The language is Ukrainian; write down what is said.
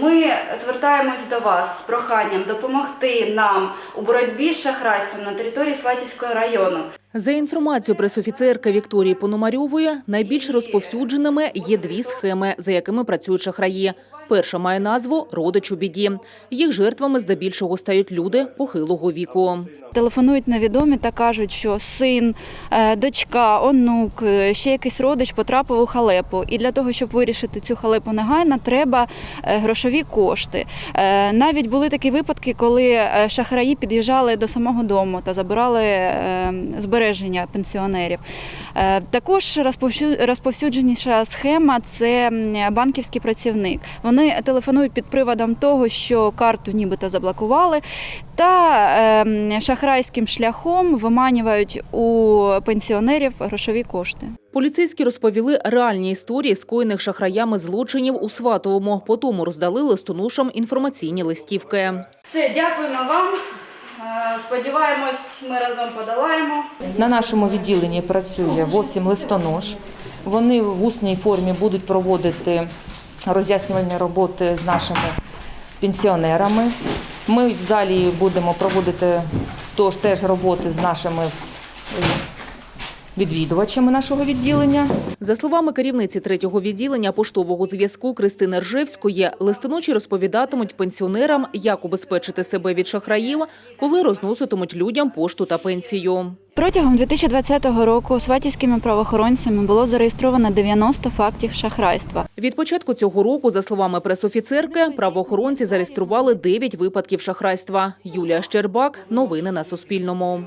Ми звертаємось до вас з проханням допомогти нам у боротьбі з шахрайством на території Сватівського району. За інформацією пресофіцерки Вікторії Пономарьової, найбільш розповсюдженими є дві схеми, за якими працюють шахраї. Перша має назву «Родич у біді». Їх жертвами здебільшого стають люди похилого віку. Телефонують невідомі та кажуть, що син, е, дочка, онук, е, ще якийсь родич потрапив у халепу. І для того, щоб вирішити цю халепу негайно, треба е, грошові кошти. Навіть були такі випадки, коли шахраї під'їжджали до самого дому та забирали збереження пенсіонерів. Також розповсюдженіша схема це банківський працівник. Вони телефонують під приводом того, що карту нібито заблокували, та ем, шахрайським шляхом виманюють у пенсіонерів грошові кошти. Поліцейські розповіли реальні історії скоєних шахраями злочинів у Сватовому. Потім роздали листоношам інформаційні листівки. Все, дякуємо вам. Е, Сподіваємось, ми разом подолаємо. На нашому відділенні працює 8 листонож. Вони в усній формі будуть проводити роз'яснювальні роботи з нашими пенсіонерами. Ми в залі будемо проводити теж роботи з нашими відвідувачами нашого відділення. За словами керівниці третього відділення поштового зв'язку Кристини Ржевської, листоночі розповідатимуть пенсіонерам, як убезпечити себе від шахраїв, коли розноситимуть людям пошту та пенсію. Протягом 2020 року сватівськими правоохоронцями було зареєстровано 90 фактів шахрайства. Від початку цього року, за словами пресофіцерки, правоохоронці зареєстрували 9 випадків шахрайства. Юлія Щербак. Новини на Суспільному.